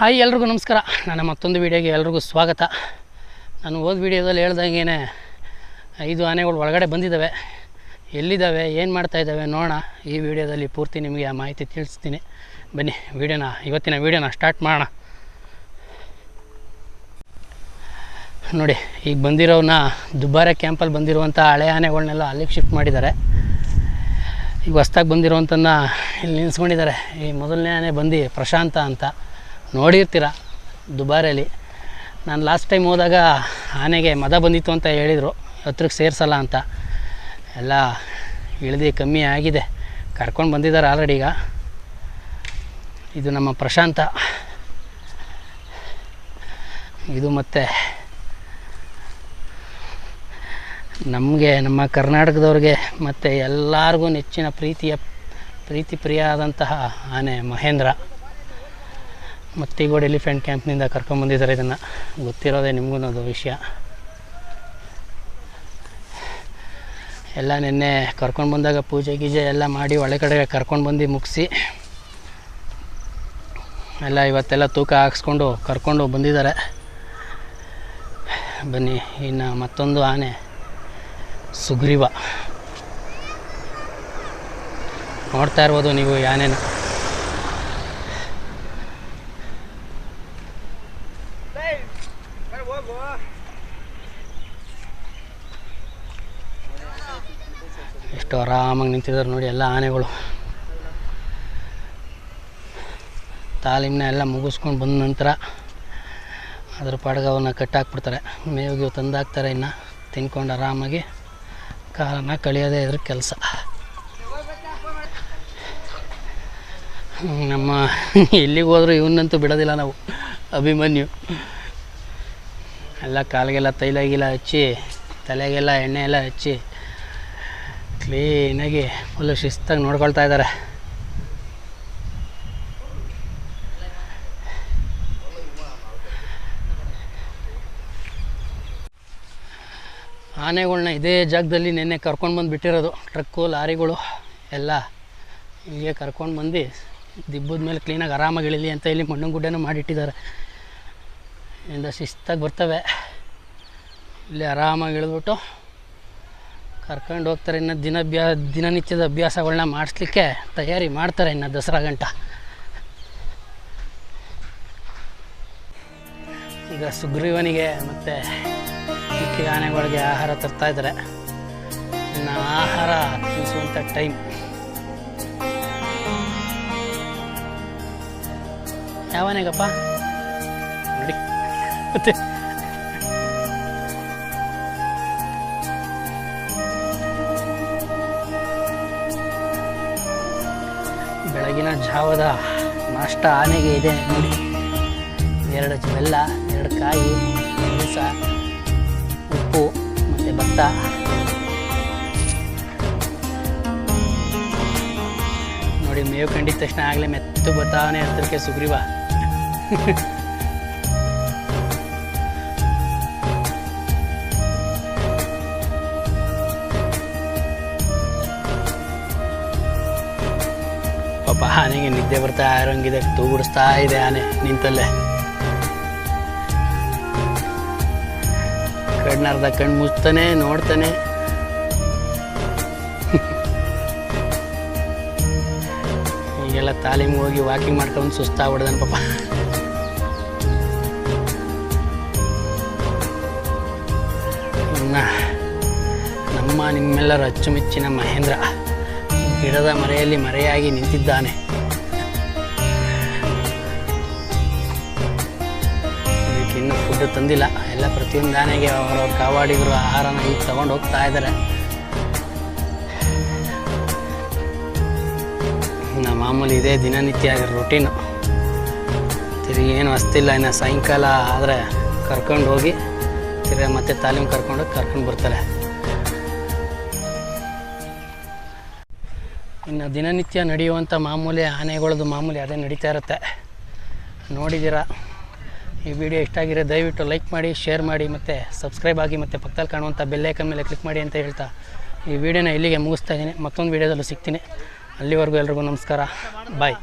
Hi ಎಲ್ರಿಗೂ ನಮಸ್ಕಾರ. ನನ್ನ ಮತ್ತೊಂದು ವೀಡಿಯೋಗೆ ಎಲ್ರಿಗೂ ಸ್ವಾಗತ. ನಾನು ಹೋದ ವೀಡಿಯೋದಲ್ಲಿ ಹೇಳ್ದಂಗೇನೆ ಐದು ಆನೆಗಳು ಒಳಗಡೆ ಬಂದಿದ್ದಾವೆ. ಎಲ್ಲಿದ್ದಾವೆ, ಏನು ಮಾಡ್ತಾ ಇದ್ದಾವೆ ನೋಡೋಣ. ಈ ವಿಡಿಯೋದಲ್ಲಿ ಪೂರ್ತಿ ನಿಮಗೆ ಆ ಮಾಹಿತಿ ತಿಳಿಸ್ತೀನಿ. ಬನ್ನಿ, ವೀಡಿಯೋನ, ಇವತ್ತಿನ ವೀಡಿಯೋನ ಸ್ಟಾರ್ಟ್ ಮಾಡೋಣ. ನೋಡಿ, ಈಗ ಬಂದಿರೋನ ದುಬಾರೆ ಕ್ಯಾಂಪಲ್ಲಿ ಬಂದಿರುವಂಥ ಹಳೆ ಆನೆಗಳನ್ನೆಲ್ಲ ಅಲ್ಲಿಗೆ ಶಿಫ್ಟ್ ಮಾಡಿದ್ದಾರೆ. ಈಗ ಹೊಸ್ದಾಗಿ ಬಂದಿರೋವಂಥನ್ನ ಇಲ್ಲಿ ನಿಲ್ಲಿಸ್ಕೊಂಡಿದ್ದಾರೆ ಈ ಮೊದಲನೇ ಆನೆ ಬಂದು ಪ್ರಶಾಂತ ಅಂತ. ನೋಡಿರ್ತೀರ ದುಬಾರಿಯಲ್ಲಿ ನಾನು ಲಾಸ್ಟ್ ಟೈಮ್ ಹೋದಾಗ ಆನೆಗೆ ಮದ ಬಂದಿತ್ತು ಅಂತ ಹೇಳಿದರು ಹತ್ರಕ್ಕೆ ಸೇರಿಸಲ್ಲ ಅಂತ. ಎಲ್ಲ ಇಳಿದು ಕಮ್ಮಿ ಆಗಿದೆ, ಕರ್ಕೊಂಡು ಬಂದಿದ್ದಾರೆ ಆಲ್ರೆಡಿ ಈಗ. ಇದು ನಮ್ಮ ಪ್ರಶಾಂತ. ಇದು ಮತ್ತು ನಮಗೆ, ನಮ್ಮ ಕರ್ನಾಟಕದವ್ರಿಗೆ ಮತ್ತು ಎಲ್ಲರಿಗೂ ನೆಚ್ಚಿನ ಪ್ರೀತಿಯ ಪ್ರೀತಿ ಪ್ರಿಯ ಆದಂತಹ ಆನೆ ಮಹೇಂದ್ರ. ಮತ್ತಿಗೋಡ್ ಎಲಿಫೆಂಟ್ ಕ್ಯಾಂಪ್ನಿಂದ ಕರ್ಕೊಂಬಂದಿದ್ದಾರೆ ಇದನ್ನು. ಗೊತ್ತಿರೋದೇ ನಿಮಗೂ ಅದು ವಿಷಯ. ಎಲ್ಲ ನಿನ್ನೆ ಕರ್ಕೊಂಡು ಬಂದಾಗ ಪೂಜೆ ಗೀಜೆ ಎಲ್ಲ ಮಾಡಿ ಒಳಗಡೆ ಕರ್ಕೊಂಡು ಬಂದು ಮುಗಿಸಿ, ಎಲ್ಲ ಇವತ್ತೆಲ್ಲ ತೂಕ ಹಾಕ್ಸ್ಕೊಂಡು ಕರ್ಕೊಂಡು ಬಂದಿದ್ದಾರೆ. ಬನ್ನಿ, ಇನ್ನು ಮತ್ತೊಂದು ಆನೆ, ಸುಗ್ರೀವ. ನೋಡ್ತಾ ಇರ್ಬೋದು ನೀವು ಆನೆನ. ಎಷ್ಟು ಆರಾಮಾಗಿ ನಿಂತಿದ್ದಾರೆ ನೋಡಿ ಎಲ್ಲ ಆನೆಗಳು. ತಾಲೀಮನ್ನ ಎಲ್ಲ ಮುಗಿಸ್ಕೊಂಡು ಬಂದ ನಂತರ ಅದ್ರ ಪಾಡ್ಗವನ್ನು ಕಟ್ಟಾಕ್ಬಿಡ್ತಾರೆ. ಮೇವಿಗೆ ತಂದಾಕ್ತಾರೆ ಇನ್ನು. ತಿನ್ಕೊಂಡು ಆರಾಮಾಗಿ ಕಾಲನ್ನು ಕಳಿಯೋದೇ ಇದ್ರ ಕೆಲಸ. ನಮ್ಮ ಎಲ್ಲಿಗೆ ಹೋದರೂ ಇವನ್ನಂತೂ ಬಿಡೋದಿಲ್ಲ ನಾವು. ಅಭಿಮನ್ಯು. ಎಲ್ಲ ಕಾಲಿಗೆಲ್ಲ ತೈಲ ಗಿಲ ಹಚ್ಚಿ, ತಲೆಗೆಲ್ಲ ಎಣ್ಣೆ ಎಲ್ಲ ಹಚ್ಚಿ ಕ್ಲೀನಾಗಿ ಫುಲ್ಲು ಶಿಸ್ತಾಗಿ ನೋಡ್ಕೊಳ್ತಾ ಇದ್ದಾರೆ. ಆನೆಗಳನ್ನ ಇದೇ ಜಾಗದಲ್ಲಿ ನಿನ್ನೆ ಕರ್ಕೊಂಡು ಬಂದು ಬಿಟ್ಟಿರೋದು. ಟ್ರಕ್ಕು, ಲಾರಿಗಳು ಎಲ್ಲ ಹೀಗೆ ಕರ್ಕೊಂಡು ಬಂದು ದಿಬ್ಬದ ಮೇಲೆ ಕ್ಲೀನಾಗಿ ಆರಾಮಾಗಿ ಇಳಿಲಿ ಅಂತ ಇಲ್ಲಿ ಮಣ್ಣು ಗುಡ್ಡೆನೂ ಮಾಡಿಟ್ಟಿದ್ದಾರೆ. ಇಂದ ಶಿಸ್ತಾಗಿ ಬರ್ತವೆ. ಇಲ್ಲಿ ಆರಾಮಾಗಿ ಇಳಿದ್ಬಿಟ್ಟು ಕರ್ಕೊಂಡು ಹೋಗ್ತಾರೆ ಇನ್ನು ದಿನಭ್ಯಾ ದಿನನಿತ್ಯದ ಅಭ್ಯಾಸಗಳನ್ನ ಮಾಡಿಸ್ಲಿಕ್ಕೆ ತಯಾರಿ ಮಾಡ್ತಾರೆ ಇನ್ನು ದಸರಾ ಗಂಟ. ಈಗ ಸುಗ್ರೀವನಿಗೆ ಮತ್ತು ಮಿಕ್ಕಿದ ಆನೆಗಳಿಗೆ ಆಹಾರ ತರ್ತಾ ಇದ್ದಾರೆ ಇನ್ನು ಆಹಾರ ತಿನ್ನಿಸುವಂಥ ಟೈಮ್. ಯಾವನೆಗಪ್ಪ ನೋಡಿ. ಮತ್ತೆ ಬೆಳಗಿನ ಜಾವದ ನಾಷ್ಟ ಆನೆಗೆ ಇದೆ ನೋಡಿ. ಎರಡು ಬೆಲ್ಲ, ಎರಡು ಕಾಯಿ ಮೆಣಸ ಉಪ್ಪು ಮತ್ತು ಭತ್ತ. ನೋಡಿ ಮೇವು ಕಂಡಿದ ತಕ್ಷಣ ಆಗಲೇ ಮೆತ್ತು ಬರ್ತಾನೆ ಹತ್ತಿರಕ್ಕೆ ಸುಗ್ರೀವ. ಪಾಪ ಆನೆಗೆ ನಿದ್ದೆ ಬರ್ತಾ ಇರೋಂಗಿದೆ, ತೂಗುಡಿಸ್ತಾ ಇದೆ ಆನೆ, ನಿಂತಲ್ಲೇ. ಕಣ್ಣರ್ಧ ಕಣ್ಣು ಮುಚ್ತಾನೆ ನೋಡ್ತಾನೆ. ಈಗೆಲ್ಲ ತಾಲೀಮ್ ಹೋಗಿ ವಾಕಿಂಗ್ ಮಾಡ್ಕೊಂಡು ಸುಸ್ತಾಗ್ಬಿಡ್ದಾನೆ ಪಾಪ. ನಮ್ಮ ನಿಮ್ಮೆಲ್ಲರ ಅಚ್ಚುಮೆಚ್ಚಿನ ಮಹೇಂದ್ರ. ಗಿಡದ ಮರೆಯಲ್ಲಿ ಮರೆಯಾಗಿ ನಿಂತಿದ್ದಾನೆ. ಇನ್ನು ಫುಡ್ ತಂದಿಲ್ಲ. ಎಲ್ಲ ಪ್ರತಿಯೊಂದು ಆನೆಗೆ ಅವರವ್ರ ಕಾವಾಡಿಗರು ಆಹಾರನ ಈಗ ತಗೊಂಡು ಹೋಗ್ತಾ ಇದ್ದಾರೆ. ನಮ್ಮ ಮಾಮೂಲಿ ಇದೇ ದಿನನಿತ್ಯ ರೊಟೀನು ತಿರುಗಿ ಏನು ಅಸ್ತಿಲ್ಲ, ಇನ್ನು ಸಾಯಂಕಾಲ ಆದರೆ ಕರ್ಕೊಂಡು ಹೋಗಿ, ತಿರ್ಗಿ ಮತ್ತೆ ತಾಲೀಮ್ ಕರ್ಕೊಂಡು ಕರ್ಕೊಂಡು ಬರ್ತಾರೆ. ಇನ್ನು ದಿನನಿತ್ಯ ನಡೆಯುವಂಥ ಮಾಮೂಲಿ ಆನೆಗಳದ್ದು ಮಾಮೂಲಿ ಅದೇ ನಡೀತಾ ಇರುತ್ತೆ. ನೋಡಿದ್ದೀರಾ? ಈ ವಿಡಿಯೋ ಇಷ್ಟ ಆಗಿರೋ ದಯವಿಟ್ಟು ಲೈಕ್ ಮಾಡಿ, ಶೇರ್ ಮಾಡಿ ಮತ್ತು ಸಬ್ಸ್ಕ್ರೈಬ್ ಆಗಿ ಮತ್ತು ಪಕ್ಕದಲ್ಲಿ ಕಾಣುವಂಥ ಬೆಲ್ಲೈಕನ್ ಮೇಲೆ ಕ್ಲಿಕ್ ಮಾಡಿ ಅಂತ ಹೇಳ್ತಾ ಈ ವಿಡಿಯೋನ ಇಲ್ಲಿಗೆ ಮುಗಿಸ್ತಾ ಇದ್ದೀನಿ. ಮತ್ತೊಂದು ವಿಡಿಯೋದಲ್ಲೂ ಸಿಗ್ತೀನಿ. ಅಲ್ಲಿವರೆಗೂ ಎಲ್ರಿಗೂ ನಮಸ್ಕಾರ. ಬಾಯ್.